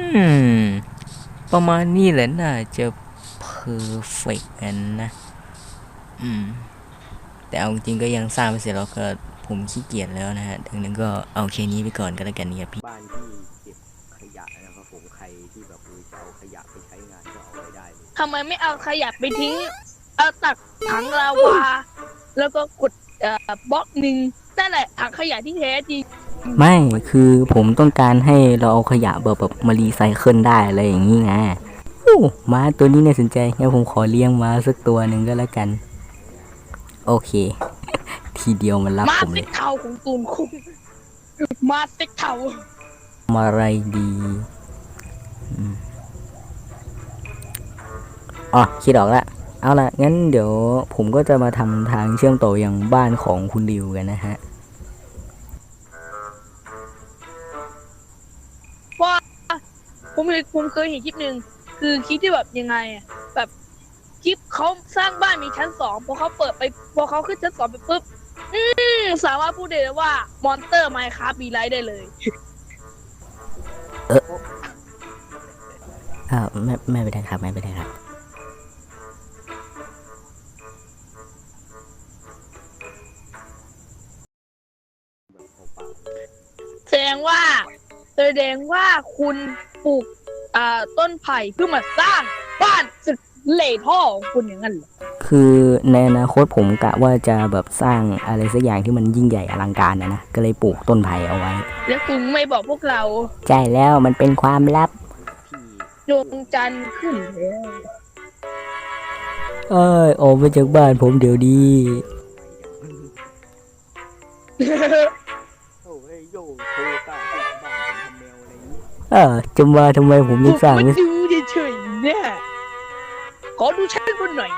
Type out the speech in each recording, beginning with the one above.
อืม ประมาณนี้แหละน่าจะเพอร์เฟกกันนะ อืม แต่เอาจริงๆก็ยังสร้างไม่เสร็จแล้วก็ผมขี้เกียจแล้วนะฮะ ดังนั้นก็เอาแค่นี้ไปก่อนก็แล้วกันเนี่ยพี่ บ้านที่เก็บขยะนะครับผมใครที่แบบเออจะเอาขยะไปใช้งานก็เอาไว้ได้เลยทำไมไม่เอาขยะไปทิ้ง เอาตักถังลาวา แล้วก็กดเอ่อบล็อกหนึ่งนั่นแหละถังขยะที่แท้จริง ไม่คือผมต้องการให้เราเอาขยะแบบแบบมารีไซเคิลได้อะไรอย่างนี้ไงอู้ม้าตัวนี้น่าสนใจงั้นผมขอเลี้ยงม้าสักตัวหนึ่งก็แล้วกัน โอเค ทีเดียวมันรับมาผมเลเซ็ยกเทาของตูนคุ้มมาเซ็กเทาทำอะไรดีอืมอ๋อคิดออกละ เอาละงั้นเดี๋ยวผมก็จะมาทำทางเชื่อมต่อยังบ้านของคุณดิวกันนะฮะ ผมเคยผมเคยเห็นคลิปหนึ่งคือคลิปที่แบบยังไงอะแบบคลิปเขาสร้างบ้านมีชั้นสองพอเขาเปิดไปพอเขาขึ้นชั้นสองไปปุ๊บอืมสามารถพูดได้เลยว่ามอนเตอร์ไมค์คาบีไลท์ได้เลยอ้าวไม่ไม่เป็นไรครับไม่เป็นไรครับแบบเปล่าแสดงว่าแสดงว่าคุณ ปลูกอ่าต้นไผ่เพื่อมาสร้างบ้านสุดเหล่ท่อของคุณอย่างนั้นเหรอคือในอนาคตผมกะว่าจะแบบสร้างอะไรสักอย่างที่มันยิ่งใหญ่อลังการนะนะก็เลยปลูกต้นไผ่เอาไว้ แล้วคุณไม่บอกพวกเราใช่แล้วมันเป็นความลับๆที่ดวงจันทร์ขึ้นแล้วเอ้ยออกมาจากบ้านผมเดี๋ยวดี โอ้ยโยโทรกล้า เออจะมาทำไมผมผยังมสร้างมาไม่ดูเฉยๆเนี่ยขอดูชั้นบนหน่อย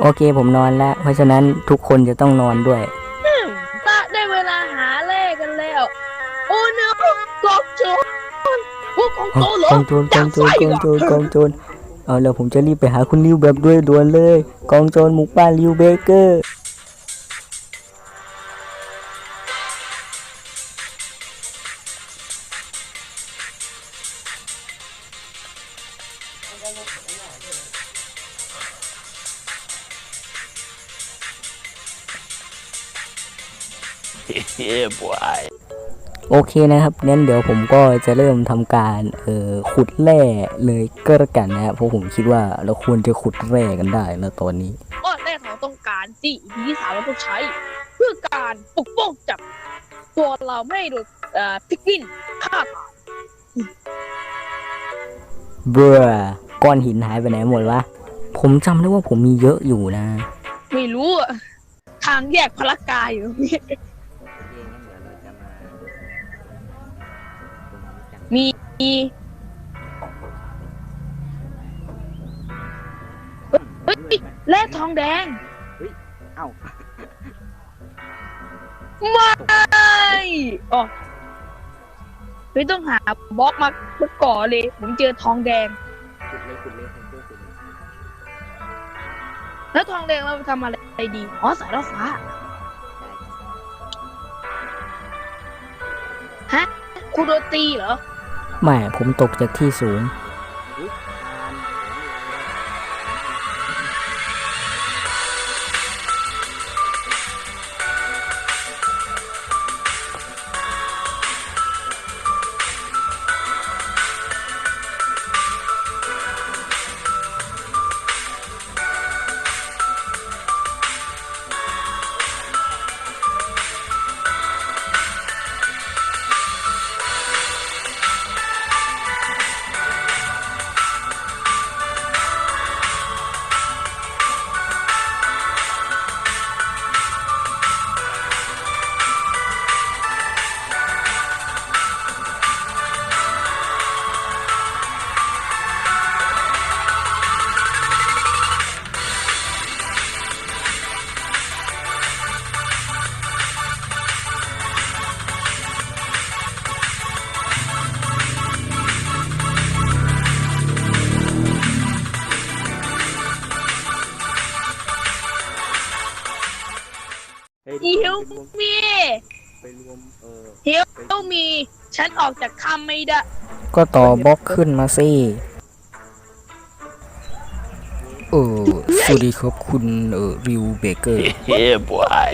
โอเคผมนอนแล้ว เพราะฉะนั้นทุกคนจะต้องนอนด้วยอืมตาได้เวลาหาเลขกันแล้ว โอ้เนอะกองโจรพวกของโตเหรอกองโจรกองโจรกองโจรกองโจรเอาแล้วผมจะรีบไปหาคุณริวแบบด้วยด่วนเลย กองโจรหมู่บ้านริวเบเกอร์ โอเคนะครับงั้นเดี๋ยวผมก็จะเริ่มทำการเอ่อขุดแร่เลยก็แล้วกันนะครับเพราะผมคิดว่าเราควรจะขุดแร่กันได้แล้วตอนนี้ก็แรกเราต้องการสิทีที่สามเราต้องใช้ เพื่อการปกป้องจากตัวเราไม่ให้โดนเอ่อพิกวินฆ่าตายเบรอ ก้อนหินหายไปไหนหมดวะ ผมจำได้ว่าผมมีเยอะอยู่นะ ไม่รู้อะทางแยกพละกายอยู่โอเคงั้นเดี๋ยวเราจะมาตรงนี้กันมีเฮ้ยแร่ทองแดง เอ้าไม่อ๋อไม่ต้องหาบล็อกมาเมื่อก่อนเลย ผมเจอทองแดง ขุดเลยขุดเลยผมเจอขุดเลยแล้วทองแดงเราไปทำอะไรดีอ๋อสายล่อฟ้า ฮะคุณโดนตีเหรอ ไม่ผมตกจากที่สูง ฮ้ยเดี๋ยวเป็นวงมีไปไปรวมเออเฮลต้องมี ฉันออกจากถ้ำไม่ได้ ก็ต่อบล็อกขึ้นมาสิเออสวัสดีครับคุณเออริวเบเกอร์ Yeah, boy.